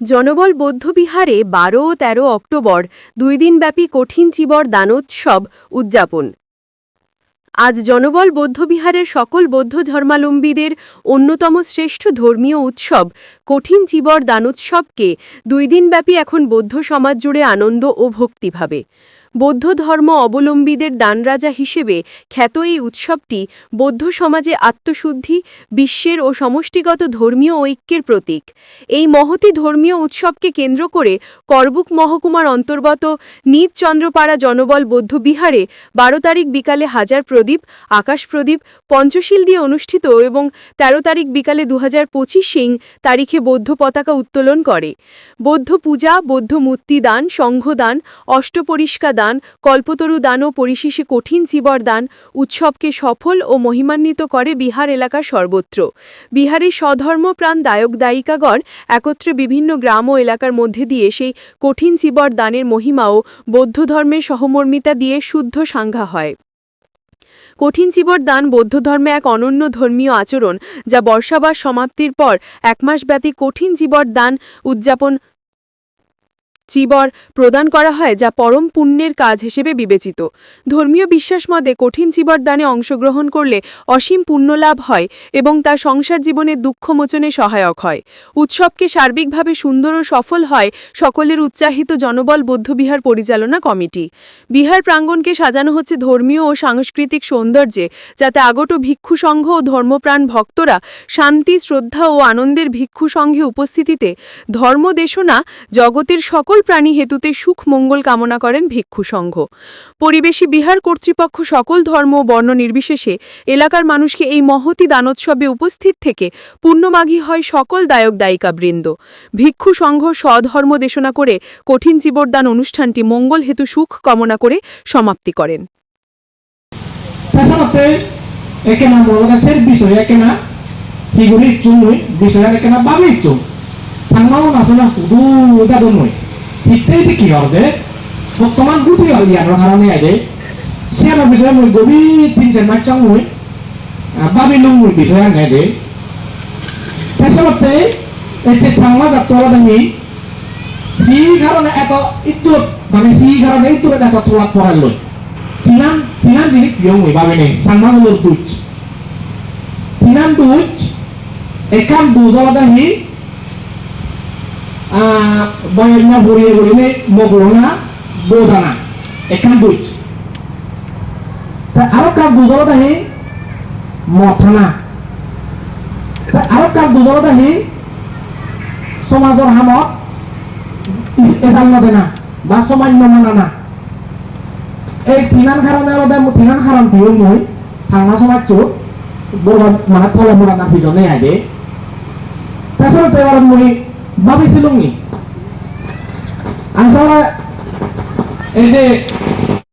জনবল বৌদ্ধবিহারে বারো ও তেরো অক্টোবর দুই দিনব্যাপী কঠিন চিবর দানোৎসব উদযাপন। আজ জনবল বৌদ্ধবিহারের সকল বৌদ্ধ ধর্মালম্বীদের অন্যতম শ্রেষ্ঠ ধর্মীয় উৎসব কঠিন চিবর দানোৎসবকে দুই দিনব্যাপী এখন বৌদ্ধ সমাজ জুড়ে আনন্দ ও ভক্তিভাবে। বৌদ্ধ ধর্ম অবলম্বীদের দানরাজা হিসেবে খ্যাত এই উৎসবটি বৌদ্ধ সমাজে আত্মশুদ্ধি, বিশ্বের ও সমষ্টিগত ধর্মীয় ঐক্যের প্রতীক। এই মহতি ধর্মীয় উৎসবকে কেন্দ্র করে করবুক মহকুমার অন্তর্গত নিজ চন্দ্রপাড়া জনবল বৌদ্ধ বিহারে বারো তারিখ বিকালে হাজার প্রদীপ, আকাশ প্রদীপ, পঞ্চশীল দিয়ে অনুষ্ঠিত এবং ১৩ তারিখ বিকালে দু হাজার সিং তারিখে বৌদ্ধ পতাকা উত্তোলন করে। বৌদ্ধ পূজা, বৌদ্ধ মূর্তি দান সংঘদান অষ্টপরিষ্কা দান, কল্পতরু দান ও পরিশেষে কঠিন চিবর দান, উৎসবকে সফল ও মহিমান্বিত করে বিহার এলাকা সর্বত্র। বিহারের স্বধর্মপ্রাণ দায়ক দায়িকাগণ একত্রে বিভিন্ন গ্রাম ও এলাকার মধ্যে দিয়ে সেই কঠিন চিবর দানের মহিমা ও বৌদ্ধ ধর্মের সহমর্মিতা দিয়ে শুদ্ধ সাংঘা হয়। কঠিন চিবর দান বৌদ্ধ ধর্মে এক অনন্য ধর্মীয় আচরণ, যা বর্ষাবাস সমাপ্তির পর এক মাসব্যাপী কঠিন চিবর দান উদযাপন চিবর প্রদান করা হয় যা পরম পুণ্যের কাজ হিসেবে বিবেচিত। ধর্মীয় বিশ্বাস মতে কঠিন চিবর দানে অংশগ্রহণ করলে অসীম পুণ্যলাভ হয় এবং তা সংসার জীবনে দুঃখ মোচনে সহায়ক হয়। উৎসবকে সার্বিকভাবে সুন্দর ও সফল হয় সকলের উচ্চাহিত জনবল বৌদ্ধবিহার পরিচালনা কমিটি। বিহার প্রাঙ্গণকে সাজানো হচ্ছে ধর্মীয় ও সাংস্কৃতিক সৌন্দর্যে যাতে আগত ভিক্ষু সংঘ ও ধর্মপ্রাণ ভক্তরা শান্তি, শ্রদ্ধা ও আনন্দের ভিক্ষু সংঘে উপস্থিতিতে ধর্মদেশনা জগতের সকল প্রাণী হেতুতে সুখ মঙ্গল কামনা করেন ভিক্ষু সংঘ। পরিবেশী বিহার কর্তৃপক্ষ সকল ধর্ম বর্ণ নির্বিশেষে এলাকার মানুষকে এই মহতি দানোৎসবে উপস্থিত থেকে পুণ্যমাঘী হয় সকল দায়ক দায়িকা বৃন্দ ভিক্ষু সংঘ স্বধর্ম দেশনা করে কঠিন জীবরদান অনুষ্ঠানটি মঙ্গল হেতু সুখ কামনা করে সমাপ্তি করেন। সাংমাও নাসনা হুদু জাদু নই হিতে বর্তমান গুটি হল ইয়ানোর কারণে আগে সিয়ানোর বিষয় মই গভী তিন চার মাস চাং মই বাবি লুং মই বিষয় আনে দে তাছাড়াতে এতে সাংমা যাত্রা দামি। হি কারণে এত ইত্তর মানে হি কারণে ইত্তর এত থোয়াত পড়াল লই Tinan tinan dili piyong may babi ni sang manulur tuch. Tinan tuch ekan duzo dahi ah bayarnya buri buri ni mogona bodana ekan tuch. Ta aro kan duzo dahi মথনা। তা আৰু কাক দুজৰ আহি? সমাজৰ হামত এজাল নদেনা বা সমান্য মানানা এই তিনান কারণের মধ্যে তিনান কারণ পিও মই? সাংমা সমাজ চোট বড় মানে তলে মোড়া না পিছনে আগে। তাছাড়া এবার মই ভাবিছিলাম নি? আসলে এই যে